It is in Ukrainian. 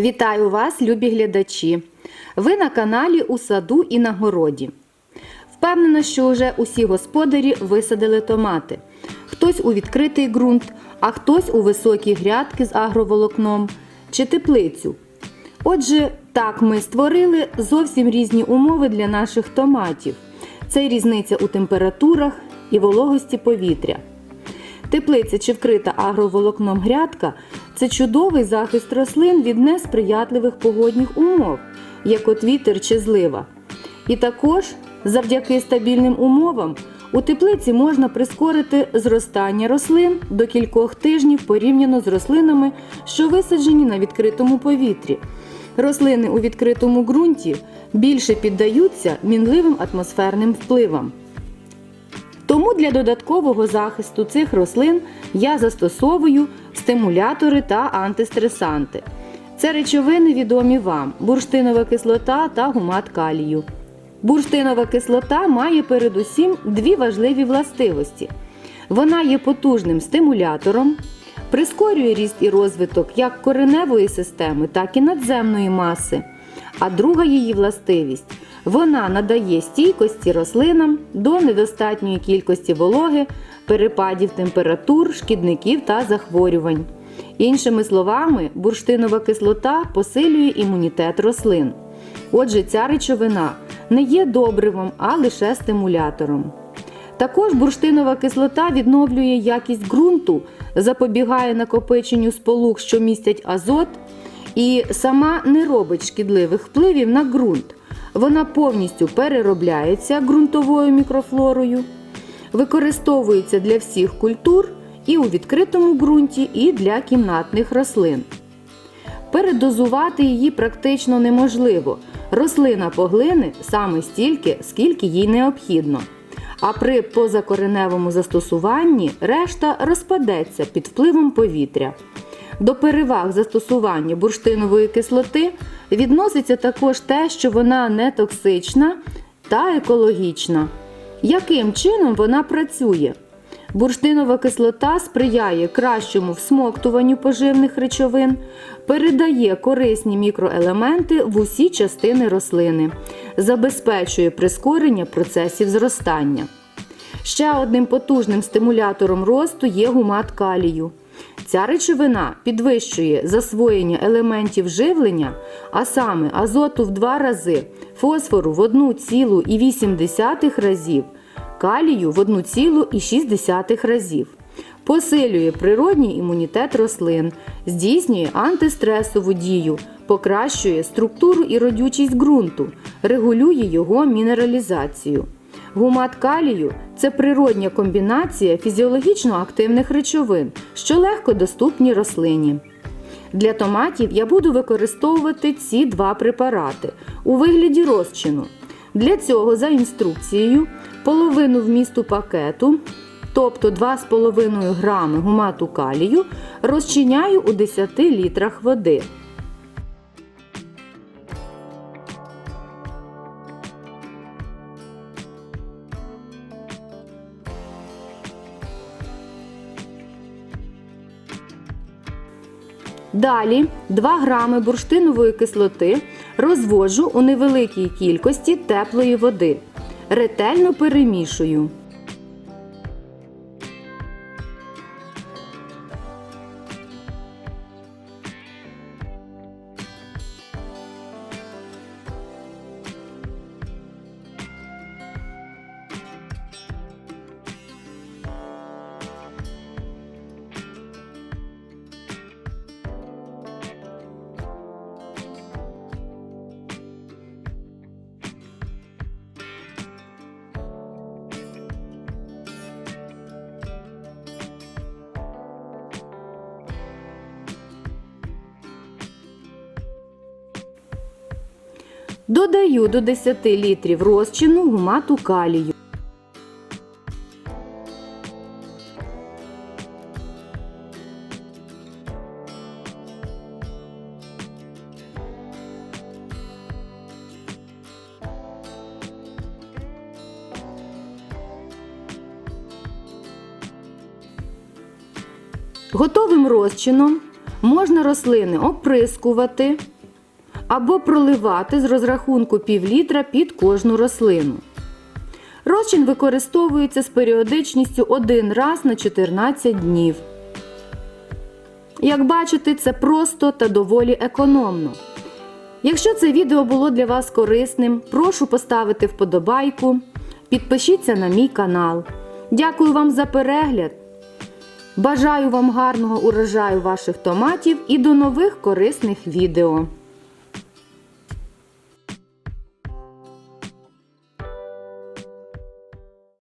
Вітаю вас, любі глядачі! Ви на каналі У саду і на городі. Впевнена, що вже усі господарі висадили томати. Хтось у відкритий ґрунт, а хтось у високі грядки з агроволокном чи теплицю. Отже, так ми створили зовсім різні умови для наших томатів. Це різниця у температурах і вологості повітря. Теплиця чи вкрита агроволокном грядка це чудовий захист рослин від несприятливих погодних умов, як от вітер чи злива. І також завдяки стабільним умовам у теплиці можна прискорити зростання рослин до кількох тижнів порівняно з рослинами, що висаджені на відкритому повітрі. Рослини у відкритому ґрунті більше піддаються мінливим атмосферним впливам. Тому для додаткового захисту цих рослин я застосовую стимулятори та антистресанти. Це речовини відомі вам: бурштинова кислота та гумат калію. Бурштинова кислота має передусім дві важливі властивості. Вона є потужним стимулятором, прискорює ріст і розвиток як кореневої системи, так і надземної маси. А друга її властивість вона надає стійкості рослинам до недостатньої кількості вологи, перепадів температур, шкідників та захворювань. Іншими словами, бурштинова кислота посилює імунітет рослин. Отже, ця речовина не є добривом, а лише стимулятором. Також бурштинова кислота відновлює якість ґрунту, запобігає накопиченню сполук, що містять азот, і сама не робить шкідливих впливів на ґрунт. Вона повністю переробляється ґрунтовою мікрофлорою, використовується для всіх культур і у відкритому ґрунті, і для кімнатних рослин. Передозувати її практично неможливо. Рослина поглине саме стільки, скільки їй необхідно. А при позакореневому застосуванні решта розпадеться під впливом повітря. До переваг застосування бурштинової кислоти відноситься також те, що вона не токсична та екологічна. Яким чином вона працює? Бурштинова кислота сприяє кращому всмоктуванню поживних речовин, передає корисні мікроелементи в усі частини рослини, забезпечує прискорення процесів зростання. Ще одним потужним стимулятором росту є гумат калію. Ця речовина підвищує засвоєння елементів живлення, а саме азоту в 2 рази, фосфору в 1,8 разів, калію в 1,6 разів. Посилює природній імунітет рослин, здійснює антистресову дію, покращує структуру і родючість ґрунту, регулює його мінералізацію. Гумат калію це природня комбінація фізіологічно активних речовин, що легко доступні рослині. Для томатів я буду використовувати ці два препарати у вигляді розчину. Для цього за інструкцією половину вмісту пакету, тобто 2,5 грами гумату калію, розчиняю у 10 літрах води. Далі 2 грами бурштинової кислоти розвожу у невеликій кількості теплої води. Ретельно перемішую. Додаю до 10 літрів розчину гумату калію. Готовим розчином Можна рослини оприскувати або проливати з розрахунку пів літра під кожну рослину. Розчин використовується з періодичністю один раз на 14 днів. Як бачите, це просто та доволі економно. Якщо це відео було для вас корисним, прошу поставити вподобайку, підпишіться на мій канал. Дякую вам за перегляд. Бажаю вам гарного урожаю ваших томатів і до нових корисних відео.